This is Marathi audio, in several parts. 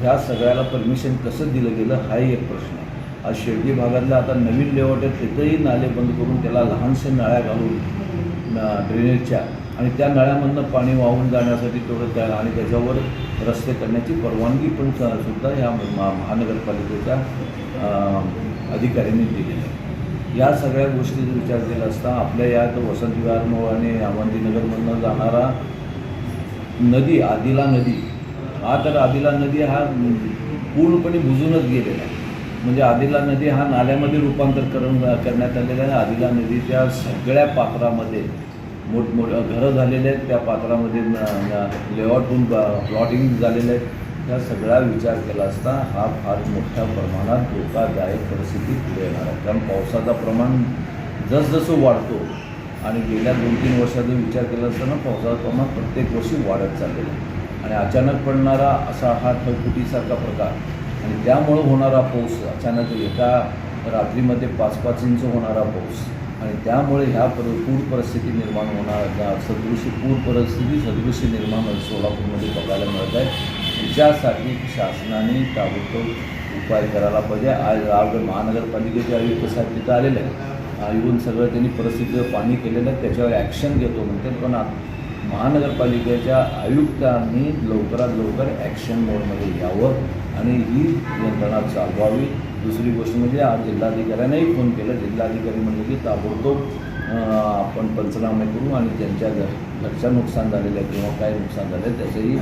ह्या सगळ्याला परमिशन कसं दिलं गेलं हाही एक प्रश्न आहे. आज शेळकी भागातल्या आता नवीन लेआउट आहे तिथंही नाले बंद करून त्याला लहानशा नळ्या घालून ड्रेनेजच्या आणि त्या नळ्यामधनं पाणी वाहून जाण्यासाठी थोडं त्या आणि त्याच्यावर रस्ते करण्याची परवानगी पण सुद्धा या महा- महानगरपालिकेच्या अधिकाऱ्यांनी दिलेली आहे. या सगळ्या गोष्टीचा विचार केला असता आपल्या या वसंत विहार आणि अवंतीनगरमधनं जाणारा नदी आदिला नदी हा तर आदिला नदी हा पूर्णपणे बुजूनच गेलेला आहे. म्हणजे आदिला नदी हा नाल्यामध्ये रूपांतर करून करण्यात आलेला आहे. आदिला नदीच्या सगळ्या पात्रामध्ये मोठमोठ्या घरं झालेले आहेत. त्या पात्रामध्ये लेआउट होऊन प्लॉटिंग झालेले आहेत ह्या सगळा विचार केला असता हा फार मोठ्या प्रमाणात धोकादायक परिस्थिती पुढे येणार आहे. कारण पावसाचा प्रमाण जसजसं वाढतो आणि गेल्या दोन तीन वर्षाचा विचार केला असताना पावसाचं प्रमाण प्रत्येक वर्षी वाढत चाललेलं आहे. आणि अचानक पडणारा असा हा ढगफुटीसारखा प्रकार. आणि त्यामुळं होणारा पाऊस अचानक एका रात्रीमध्ये पाच पाच इंच होणारा पाऊस. आणि त्यामुळे ह्या पर पूर परिस्थिती निर्माण होणार ज्या सदृशी पूर परिस्थिती सदृशी निर्माण सोलापूरमध्ये बघायला मिळत आहे. त्याच्यासाठी शासनाने ताबडतोब उपाय करायला पाहिजे. आज आज महानगरपालिकेचे आयुक्त साहेब तिथं आलेले आहेत. येऊन सगळं त्यांनी परिस्थितीचं पाणी केलेलं आहे. त्याच्यावर ॲक्शन घेतो म्हणते. पण महानगरपालिकेच्या आयुक्तांनी लवकरात लवकर ॲक्शन मोडमध्ये यावं आणि ही यंत्रणा चालवावी. दुसरी गोष्ट म्हणजे आज जिल्हाधिकाऱ्यांनाही फोन केला. जिल्हाधिकारी म्हणजे की ताबडतोब आपण पंचनामे करू आणि त्यांच्या घर घरच्या नुकसान झालेलं आहे किंवा काय नुकसान झालं आहे त्याचंही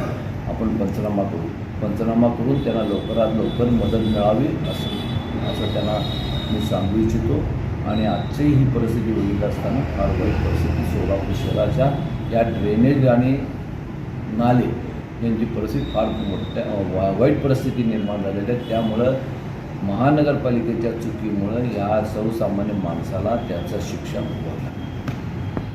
आपण पंचनामा करू. पंचनामा करून त्यांना लवकरात लवकर मदत मिळावी असं असं त्यांना मी सांगू इच्छितो. आणि आजची ही परिस्थिती बघितली असताना फार वाईट परिस्थिती सोलापूर शहराच्या या ड्रेनेज आणि नाले यांची परिस्थिती फार मोठ्या वा- वाईट परिस्थिती निर्माण झालेली आहे. त्यामुळं महानगरपालिकेच्या चुकीमुळं या सर्वसामान्य माणसाला त्याचं शिक्षण होतं